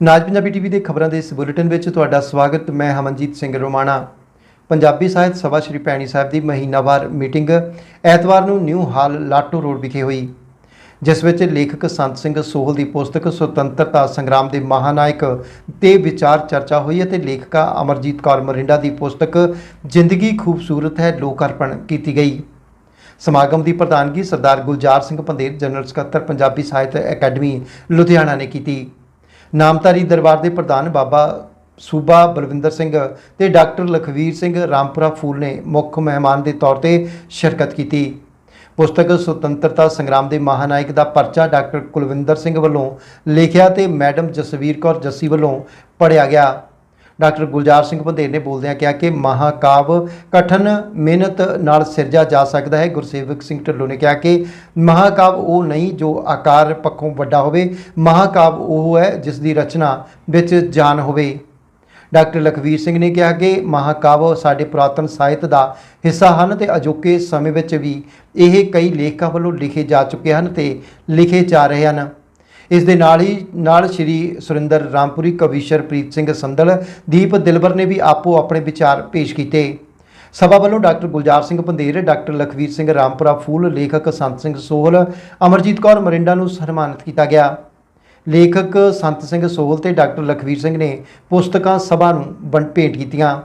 ਨਾਜ Punjabi TV ਦੇ ਖਬਰਾਂ ਦੇ ਇਸ ਬੁਲੇਟਿਨ ਵਿੱਚ ਤੁਹਾਡਾ ਸਵਾਗਤ, ਮੈਂ ਹਮਨਜੀਤ ਸਿੰਘ ਰੋਮਾਣਾ। ਪੰਜਾਬੀ ਸਾਹਿਤ ਸਭਾ ਸ਼੍ਰੀ ਭੈਣੀ ਸਾਹਿਬ ਦੀ ਮਹੀਨਾਵਾਰ ਮੀਟਿੰਗ ਐਤਵਾਰ ਨੂੰ ਨਿਊ ਹਾਲ ਲਾਟੋ ਰੋਡ ਵਿਖੇ ਹੋਈ, ਜਿਸ ਵਿੱਚ ਲੇਖਕ ਸੰਤ ਸਿੰਘ ਸੋਹਲ ਦੀ ਪੁਸਤਕ ਸੁਤੰਤਰਤਾ ਸੰਗਰਾਮ ਦੇ ਮਹਾਨਾਇਕ ਤੇ ਵਿਚਾਰ ਚਰਚਾ ਹੋਈ ਅਤੇ ਲੇਖਕਾ ਅਮਰਜੀਤ ਕੌਰ ਮਰਿੰਡਾ ਦੀ ਪੁਸਤਕ ਜ਼ਿੰਦਗੀ ਖੂਬਸੂਰਤ ਹੈ ਲੋਕ ਅਰਪਣ ਕੀਤੀ ਗਈ। ਸਮਾਗਮ ਦੀ ਪ੍ਰਧਾਨਗੀ ਸਰਦਾਰ ਗੁਲਜ਼ਾਰ ਸਿੰਘ ਪੰਦੇਰ ਜਨਰਲ ਸਕੱਤਰ, ਪੰਜਾਬੀ ਸਾਹਿਤ ਅਕੈਡਮੀ, ਲੁਧਿਆਣਾ ਨੇ ਕੀਤੀ। ਨਾਮਧਾਰੀ ਦਰਬਾਰ ਦੇ ਪ੍ਰਧਾਨ ਬਾਬਾ ਸੂਬਾ ਬਲਵਿੰਦਰ ਸਿੰਘ ਤੇ ਡਾਕਟਰ ਲਖਵੀਰ ਸਿੰਘ ਰਾਮਪੁਰਾ ਫੂਲ ਨੇ ਮੁੱਖ ਮਹਿਮਾਨ ਦੇ ਤੌਰ ਤੇ ਸ਼ਿਰਕਤ ਕੀਤੀ। ਪੁਸਤਕ ਸੁਤੰਤਰਤਾ ਸੰਗਰਾਮ ਦੇ ਮਹਾਨਾਇਕ ਦਾ ਪਰਚਾ ਡਾਕਟਰ ਕੁਲਵਿੰਦਰ ਸਿੰਘ ਵੱਲੋਂ ਲਿਖਿਆ ਤੇ ਮੈਡਮ ਜਸਵੀਰ ਕੌਰ ਜੱਸੀ ਵੱਲੋਂ ਪੜ੍ਹਿਆ ਗਿਆ। ਡਾਕਟਰ ਗੁਲਜ਼ਾਰ ਸਿੰਘ ਬੰਦੇਰ ਨੇ ਬੋਲਦਿਆਂ ਕਿਹਾ ਕਿ ਮਹਾਕਾਵ ਕਠਨ ਮਿਹਨਤ ਨਾਲ ਸਿਰਜਿਆ ਜਾ ਸਕਦਾ ਹੈ। ਗੁਰਸੇਵਕ ਸਿੰਘ ਢਿੱਲੋਂ ਨੇ ਕਿਹਾ ਕਿ ਮਹਾਕਾਵ ਉਹ ਨਹੀਂ ਜੋ ਆਕਾਰ ਪੱਖੋਂ ਵੱਡਾ ਹੋਵੇ। ਮਹਾਕਾਵ ਉਹ ਹੈ ਜਿਸ ਦੀ ਰਚਨਾ ਵਿੱਚ ਜਾਨ ਹੋਵੇ। ਡਾਕਟਰ ਲਖਵੀਰ ਸਿੰਘ ਨੇ ਕਿਹਾ ਕਿ ਮਹਾਕਾਵ ਸਾਡੇ ਪੁਰਾਤਨ ਸਾਹਿਤ ਦਾ ਹਿੱਸਾ ਹਨ ਤੇ ਅਜੋਕੇ ਸਮੇਂ ਵਿੱਚ ਵੀ ਇਹ ਕਈ ਲੇਖਕਾਂ ਵੱਲੋਂ ਲਿਖੇ ਜਾ ਚੁੱਕੇ ਹਨ ਤੇ ਲਿਖੇ ਜਾ ਰਹੇ ਹਨ। ਇਸ ਦੇ ਨਾਲ ਹੀ, ਨਾਲ ਸ਼੍ਰੀ ਸੁਰਿੰਦਰ ਰਾਮਪੁਰੀ ਕਵੀਸ਼ਰ ਪ੍ਰੀਤ ਸਿੰਘ ਸੰਦਲ ਦੀਪ ਦਿਲਬਰ ਨੇ ਵੀ ਆਪੋ ਆਪਣੇ ਵਿਚਾਰ ਪੇਸ਼ ਕੀਤੇ। ਸਭਾ ਵੱਲੋਂ ਡਾਕਟਰ ਗੁਲਜ਼ਾਰ ਸਿੰਘ ਪੰਦੇਰ ਡਾਕਟਰ ਲਖਵੀਰ ਸਿੰਘ ਰਾਮਪੁਰਾ ਫੂਲ, ਲੇਖਕ ਸੰਤ ਸਿੰਘ ਸੋਹਲ, ਅਮਰਜੀਤ ਕੌਰ ਮਰਿੰਡਾ ਨੂੰ ਸਨਮਾਨਿਤ ਕੀਤਾ ਗਿਆ। ਲੇਖਕ ਸੰਤ ਸਿੰਘ ਸੋਹਲ ਤੇ ਡਾਕਟਰ ਲਖਵੀਰ ਸਿੰਘ ਨੇ ਪੁਸਤਕਾਂ ਸਭਾ ਨੂੰ ਵੰਡ ਭੇਂਟ ਕੀਤੀਆਂ।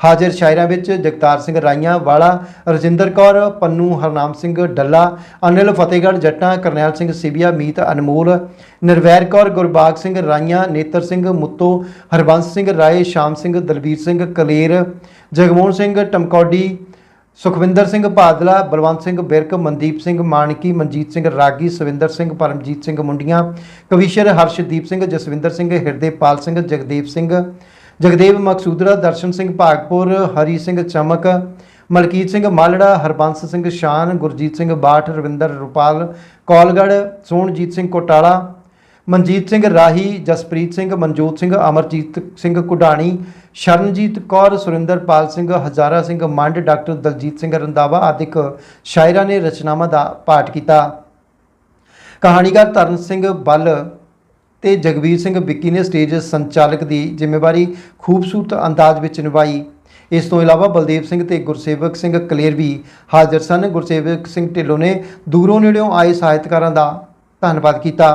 ਹਾਜ਼ਰ ਸ਼ਾਇਰਾਂ ਵਿੱਚ ਜਗਤਾਰ ਸਿੰਘ ਰਾਈਆਂ, ਵਾਲਾ, ਰਜਿੰਦਰ ਕੌਰ, ਪੰਨੂ, ਹਰਨਾਮ ਸਿੰਘ ਡੱਲਾ, ਅਨਿਲ ਫਤਿਹਗੜ੍ਹ, ਜੱਟਾਂ, ਕਰਨੈਲ ਸਿੰਘ ਸਿਬੀਆ, ਮੀਤ ਅਨਮੋਲ, ਨਿਰਵੈਰ ਕੌਰ, ਗੁਰਬਾਗ ਸਿੰਘ ਰਾਈਆਂ, ਨੇਤਰ ਸਿੰਘ ਮੁੱਤੋ, ਹਰਬੰਸ ਸਿੰਘ ਰਾਏ, ਸ਼ਾਮ ਸਿੰਘ ਦਲਬੀਰ ਸਿੰਘ ਕਲੇਰ, ਜਗਮੋਹਨ ਸਿੰਘ ਟਮਕੌਡੀ, ਸੁਖਵਿੰਦਰ ਸਿੰਘ ਬਾਦਲਾ, ਬਲਵੰਤ ਸਿੰਘ ਬਿਰਕ, ਮਨਦੀਪ ਸਿੰਘ ਮਾਨਕੀ, ਮਨਜੀਤ ਸਿੰਘ ਰਾਗੀ, ਸਵਿੰਦਰ ਸਿੰਘ, ਪਰਮਜੀਤ ਸਿੰਘ ਮੁੰਡੀਆਂ, ਕਵੀਸ਼ਰ ਹਰਸ਼ਦੀਪ ਸਿੰਘ, ਜਸਵਿੰਦਰ ਸਿੰਘ, ਹਿਰਦੇਪਾਲ ਸਿੰਘ ਜਗਦੇਵ ਸਿੰਘ ਜਗਦੇਵ ਮਕਸੂਦਰਾ, ਦਰਸ਼ਨ ਸਿੰਘ ਭਾਗਪੁਰ, ਹਰੀ ਸਿੰਘ ਚਮਕ, ਮਲਕੀਤ ਸਿੰਘ ਮਾਲੜਾ, ਹਰਬੰਸ ਸਿੰਘ ਸ਼ਾਨ, ਗੁਰਜੀਤ ਸਿੰਘ ਬਾਠ, ਰਵਿੰਦਰ ਰੁਪਾਲ, ਕੌਲਗੜ, ਸੋਹਣਜੀਤ ਸਿੰਘ ਕੋਟਾਲਾ, ਮਨਜੀਤ ਸਿੰਘ ਰਾਹੀ, ਜਸਪ੍ਰੀਤ ਸਿੰਘ, ਮਨਜੋਤ ਸਿੰਘ, ਅਮਰਜੀਤ ਸਿੰਘ ਕੁਡਾਣੀ, ਸ਼ਰਨਜੀਤ ਕੌਰ, ਸੁਰਿੰਦਰਪਾਲ ਸਿੰਘ, ਹਜ਼ਾਰਾ ਸਿੰਘ ਮੰਡ, ਡਾਕਟਰ ਦਲਜੀਤ ਸਿੰਘ ਰੰਦਾਵਾ ਆਦਿਕ ਸ਼ਾਇਰਾਂ ਨੇ ਰਚਨਾਵਾਂ ਦਾ ਪਾਠ ਕੀਤਾ। ਕਹਾਣੀਕਾਰ ਤਰਨ ਸਿੰਘ ਬੱਲ ਤੇ ਜਗਵੀਰ ਸਿੰਘ ਵਿੱਕੀ ਨੇ ਸਟੇਜ ਸੰਚਾਲਕ ਦੀ ਜ਼ਿੰਮੇਵਾਰੀ ਖੂਬਸੂਰਤ ਅੰਦਾਜ਼ ਵਿੱਚ ਨਿਭਾਈ। ਇਸ ਤੋਂ ਇਲਾਵਾ ਬਲਦੇਵ ਸਿੰਘ ਤੇ ਗੁਰਸੇਵਕ ਸਿੰਘ ਕਲੇਰ ਵੀ ਹਾਜ਼ਰ ਸਨ। ਗੁਰਸੇਵਕ ਸਿੰਘ ਢਿੱਲੋਂ ਨੇ ਦੂਰੋਂ ਨੇੜਿਓਂ ਆਏ ਸਾਹਿਤਕਾਰਾਂ ਦਾ ਧੰਨਵਾਦ ਕੀਤਾ।